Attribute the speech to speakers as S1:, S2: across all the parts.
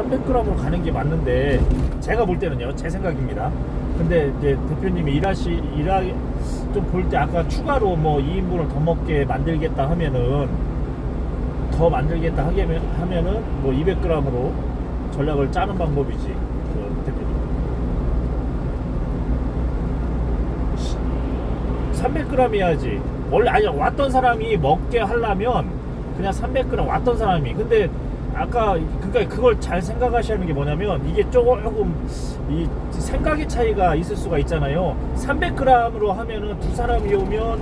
S1: 300g으로 가는 게 맞는데 제가 볼 때는요 제 생각입니다. 근데 이제 대표님이 일하시 일하 좀 볼 때 아까 추가로 뭐 2인분을 더 먹게 만들겠다 하면은 더 만들겠다 하게 하면은 뭐 200g으로 전략을 짜는 방법이지 그 대표님. 300g 해야지. 원래 아니 왔던 사람이 먹게 하려면 그냥 300g 왔던 사람이. 근데 아까 그러니까 그걸 잘 생각하셔야 하는 게 뭐냐면 이게 조금 이 생각의 차이가 있을 수가 있잖아요. 300g으로 하면은 두 사람이 오면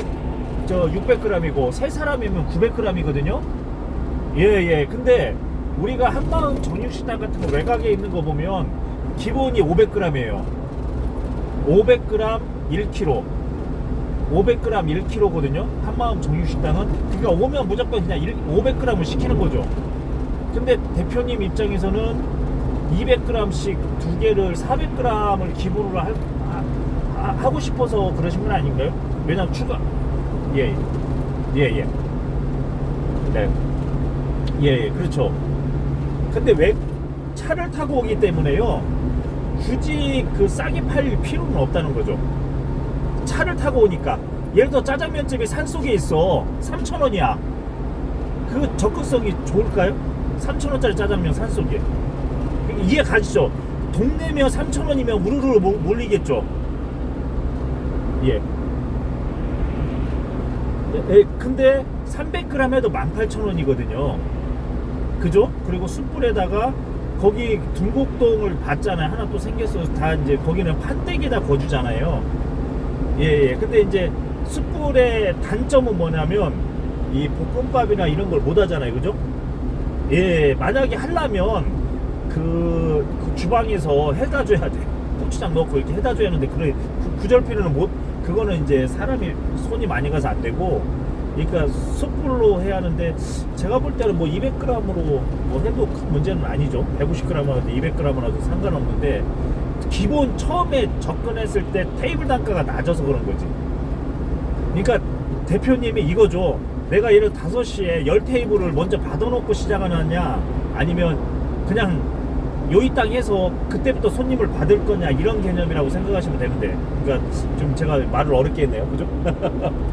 S1: 저 600g이고 세 사람이면 900g이거든요. 예 예. 근데 우리가 한마음 정육식당 같은 거 외곽에 있는 거 보면 기본이 500g이에요. 500g 1kg 500g 1kg거든요. 한마음 정육식당은. 그러니까 오면 무조건 그냥 500g을 시키는 거죠. 근데 대표님 입장에서는 200g씩 두 개를 400g을 기본으로 할- 하, 하고 싶어서 그러신 건 아닌가요? 왜냐면 추가 예예 예, 예. 네. 예, 예, 그렇죠. 근데 왜 차를 타고 오기 때문에요. 굳이 그 싸게 팔 필요는 없다는 거죠. 차를 타고 오니까 예를 들어 짜장면집이 산속에 있어 3,000원이야 그 접근성이 좋을까요? 3,000원짜리 짜장면 산속에 이해 가시죠? 동네면 3,000원이면 우르르 몰- 몰리겠죠 예. 예, 근데 300g 해도 18,000원이거든요 그죠? 그리고 숯불에다가 거기 중곡동을 봤잖아요 하나 또 생겼어 다 이제 거기는 판때기에다 거주잖아요 예, 예. 근데 이제 숯불의 단점은 뭐냐면 이 볶음밥이나 이런 걸 못 하잖아요. 그죠? 예, 만약에 하려면 그, 그 주방에서 해다 줘야 돼. 고추장 넣고 이렇게 해다 줘야 하는데 그래 그 구절피는 못 그거는 이제 사람이 손이 많이 가서 안 되고 그러니까 숯불로 해야 하는데 제가 볼 때는 뭐 200g으로 뭐 해도 큰 문제는 아니죠. 150g 하도 200g 하도 상관없는데 기본 처음에 접근했을 때 테이블 단가가 낮아서 그런 거지. 그러니까 대표님이 이거죠. 내가 예를 5시에 열 테이블을 먼저 받아놓고 시작하느냐 아니면 그냥 요이 땅 해서 그때부터 손님을 받을 거냐 이런 개념이라고 생각하시면 되는데 그러니까 좀 제가 말을 어렵게 했네요. 그죠?